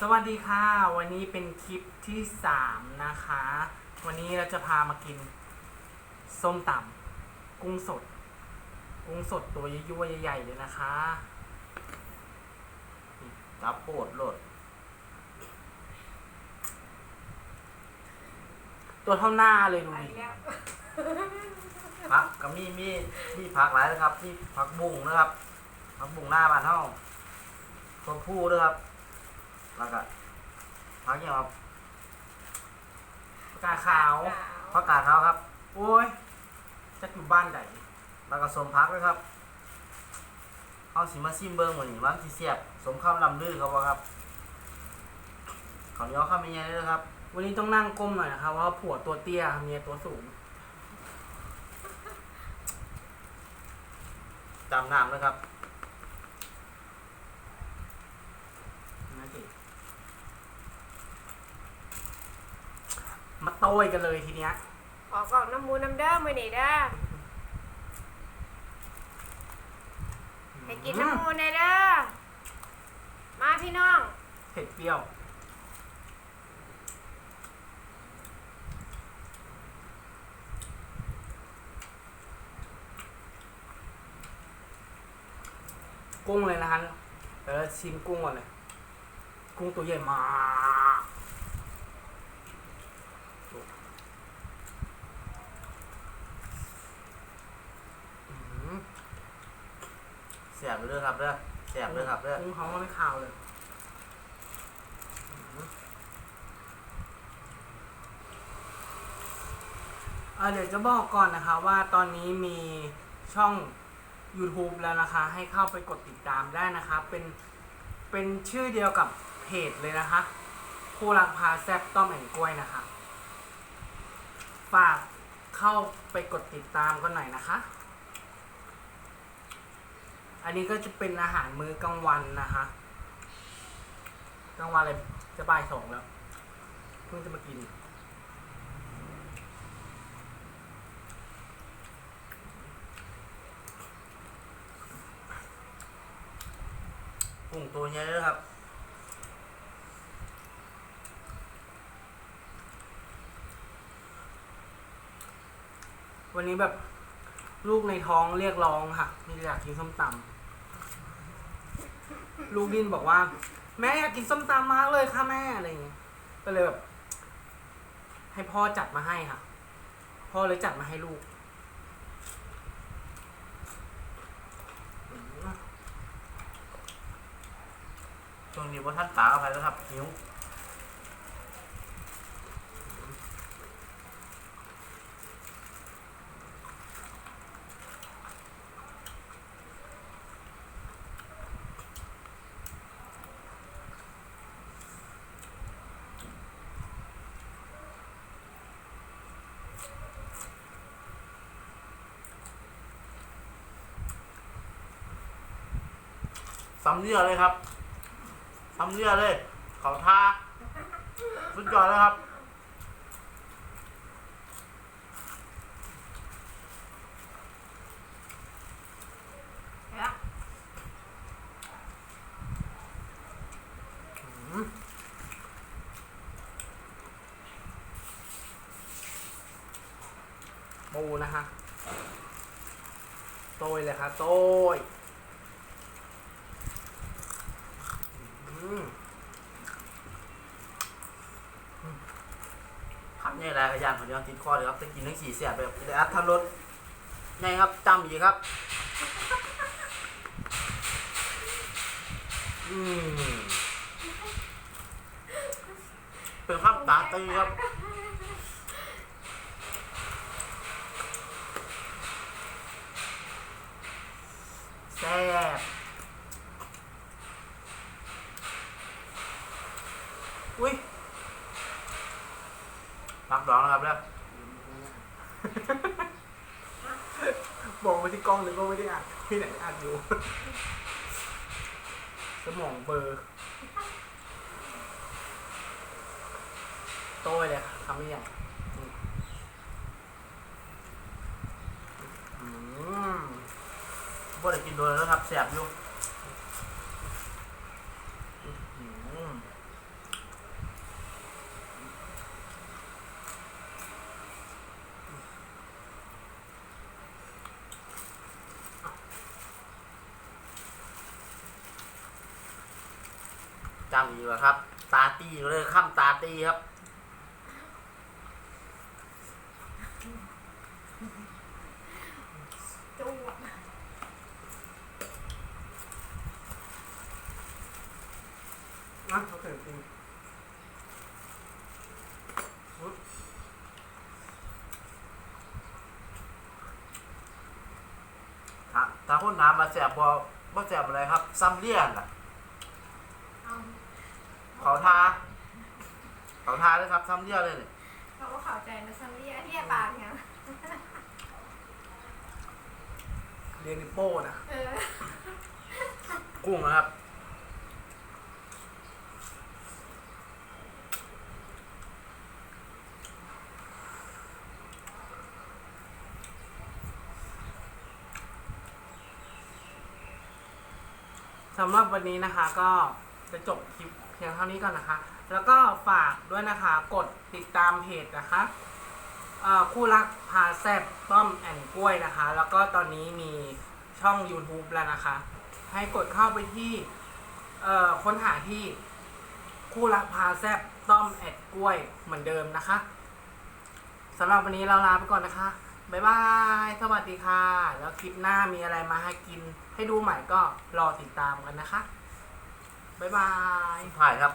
สวัสดีค่ะ วันนี้เป็นคลิปที่สามนะคะ วันนี้เราจะพามากิน ส้มตำกุ้งสด กุ้งสดตัวยั่วๆใหญ่ๆเลยนะคะจับโปดโหลด ตัวเท่าหน้าเลยดูไปดิแล้วพักก็มีมีมีผักหลายนะครับมีผักบุ้งนะครับผักบุ้งหน้าบ้านเฮาตัวผู้ด้วยครับ แล้วก็ผักอย่างครับกาขาวผักกาดขาวครับ โอ้ยจะอยู่บ้านไหนแล้วก็สมพักด้วยครับเอาสิมาซิมเบิ้งเหมือนว่าสิเสียบ สมข้าวลำลือเขาบ่ครับขอเหนียวข้าวไม่ใหญ่เลยนะครับ วันนี้ต้องนั่งก้มหน่อยนะคะเพราะว่าผัวตัวเตี้ยเมียตัวสูงจำน้ำนะครับ นะจิมา โต้ยกันเลยทีเนี้ยออกกล่องน้ำมูน้ำเด้อมือนี่เด้อให้กินน้ำมูนหน่อยเด้อมาพี่น้องเผ็ดเปรี้ยวกุ้งเลยนะคะเดี๋ยวเราชิมกุ้งก่อนเลย กุ้งตัวใหญ่มากอืม เสียบเลยครับเด้อเสียบเลยครับเด้อกุ้งเขาไม่ขาวเลยอืมเอ่อเดี๋ยวจะบอกก่อนนะคะว่าตอนนี้มีช่อง YouTube แล้วนะคะ ให้เข้าไปกดติดตามได้นะคะ เป็นเป็นชื่อเดียวกับเพจเลยนะคะคู่รักพาแซบต้อมแอนกล้วยนะคะฝากเข้าไปกดติดตามกันหน่อยนะคะ อันนี้ก็จะเป็นอาหารมื้อกลางวันนะคะกลางวันเลยจะบ่ายสองแล้วเพิ่งจะมากิน กุ้งตัวใหญ่เลยครับวันนี้แบบลูกในท้องเรียกร้องค่ะนี่อยากกินส้มตำ ลูกดินบอกว่า แม่อยากกินส้มตำมากเลยค่ะแม่อะไรอย่างเงี้ยก็เลยแบบให้พ่อจัดมาให้ค่ะ พ่อเลยจัดมาให้ลูกช่วงนี้ว่าท่านตาเอาไปแล้วครับหิว ซ้ำเยื่อเลยครับซ้ำเยื่อเลยเขาทาสุดยอดเลยครับแล้วอืมปูนะคะโต้ยเลยค่ะโต้ยอืม ขับเนี่ยอะไรขยันคนเดียวติดคอเลยครับจะกินทั้งสี่เสียบแบบเดี๋ยวอัดทำรถไงครับจำอีกครับ อืมเป็นข้ามตาตือครับแซ่บ อุ้ยพักร้องนะครับแล้วบอกไปที่กล้องเลยก็ไม่ได้อ่านที่ไหนอ่านอยู่ สมองเบอร์โต้เลยค่ะทำไม่ใหญ่อืมบ่ได้กินโดนแล้วครับแสบอยู่อืม จำอีกแล้วครับ ตาตีเลยข้ามตาตีครับ จูบนะเขาเกิดจริงถ้าถ้าคนถามมาแสบบ่บ่แสบอะไรครับซ้ำเลี่ยนอะเอา เขาทาเขาทาเลยครับซ้ำเลี่ยนเลยนี่เขาก็เข้าใจนะซัมเรียเรียปากเนี่ยเรียนนิโป้นะเออกุ้งนะครับ สำหรับวันนี้นะคะก็จะจบคลิป เพียงเท่านี้ก่อนนะคะ แล้วก็ฝากด้วยนะคะ กดติดตามเพจนะคะคู่รักพาแซบต้อมแอนกล้วยนะคะ แล้วก็ตอนนี้มีช่อง YouTube แล้วนะคะ ให้กดเข้าไปที่ค้นหาที่คู่รักพาแซบต้อมแอนกล้วยเหมือนเดิมนะคะสำหรับวันนี้เราลาไปก่อนนะคะ บ๊ายบาย สวัสดีค่ะ แล้วคลิปหน้ามีอะไรมาให้กิน ให้ดูใหม่ก็รอติดตามกันนะคะ บ๊ายบาย ผ่านครับ